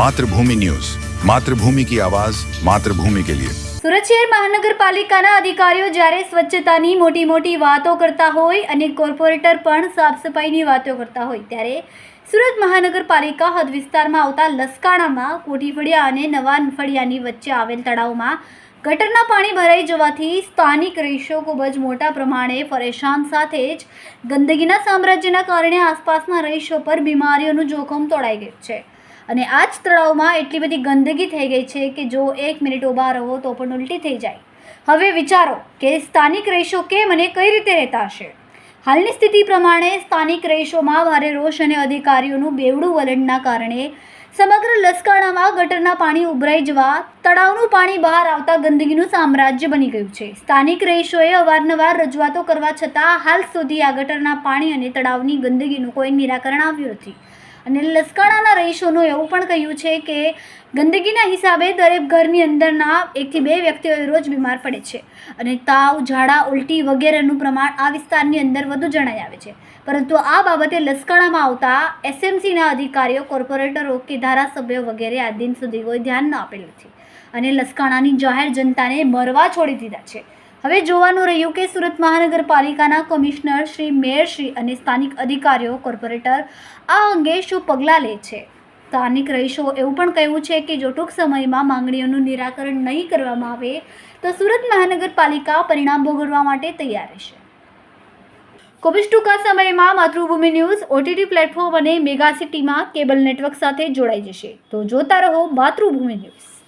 Mathrubhumi news. Mathrubhumi કી આવાજ, માતૃભૂમિ કે લિયે. સુરત શહેર મહાનગરપાલિકાના અધિકારીઓ જ્યારે સ્વચ્છતાની મોટી મોટી વાતો કરતા હોય અને કોર્પોરેટર પણ સાફ સફાઈની વાતો કરતા હોય ત્યારે સુરત મહાનગરપાલિકા હદ વિસ્તારમાં આવતા લસકાણામાં કોઠીફળિયા અને નવા ફળિયાની વચ્ચે આવેલ તળાવમાં ગટરના પાણી ભરાઈ જવાથી સ્થાનિક રહીશો ખૂબ જ મોટા પ્રમાણે પરેશાન સાથે જ ગંદકીના સામ્રાજ્યના કારણે આસપાસના રહીશો પર બીમારીઓનું જોખમ તોડાઈ ગયું છે. અને આ જ તળાવમાં એટલી બધી ગંદકી થઈ ગઈ છે કે જો એક મિનિટ ઊભા રહો તો પણ ઉલટી થઈ જાય. હવે વિચારો કે સ્થાનિક રહીશો કેમ અને કઈ રીતે રહેતા હશે? હાલની સ્થિતિ પ્રમાણે સ્થાનિક રહીશોમાં ભારે રોષ અને અધિકારીઓનું બેવડું વલણના કારણે સમગ્ર લસકાણામાં ગટરના પાણી ઉભરાઈ જવા તળાવનું પાણી બહાર આવતા ગંદકીનું સામ્રાજ્ય બની ગયું છે. સ્થાનિક રહીશોએ અવારનવાર રજૂઆતો કરવા છતાં હાલ સુધી આ ગટરના પાણી અને તળાવની ગંદકીનું કોઈ નિરાકરણ આવ્યું નથી. અને લસકાણાના રહીશોનું એવું પણ કહ્યું છે કે ગંદકીના હિસાબે દરેક ઘરની અંદરના એકથી બે વ્યક્તિઓ રોજ બીમાર પડે છે. અને તાવ, ઝાડા, ઉલટી વગેરેનું પ્રમાણ આ વિસ્તારની અંદર વધુ જણાઈ આવે છે. પરંતુ આ બાબતે લસકાણામાં આવતા એસએમસીના અધિકારીઓ, કોર્પોરેટરો કે ધારાસભ્યો વગેરે આ દિન સુધી કોઈ ધ્યાન ન આપેલું છે અને લસકાણાની જાહેર જનતાને મરવા છોડી દીધા છે. હવે જોવાનું રહ્યું કે સુરત મહાનગરપાલિકાના કમિશનર શ્રી, મેયર શ્રી અને સ્થાનિક અધિકારીઓ, કોર્પોરેટર, આ અંગે શું પગલાં લે છે? સ્થાનિક રહીશો એવું પણ કહેવું છે કે જો ટૂંક સમયમાં માંગણીઓનું નિરાકરણ નહીં કરવામાં આવે, તો સુરત મહાનગરપાલિકા પરિણામ ભોગવવા માટે તૈયાર રહેશે. કોવિડ ટૂંકા સમયમાં માતૃભૂમિ ન્યૂઝ, ઓટીટી પ્લેટફોર્મ અને મેગા સિટીમાં કેબલ નેટવર્ક સાથે જોડાઈ જશે. તો જોતા રહો માતૃભૂમિ ન્યૂઝ.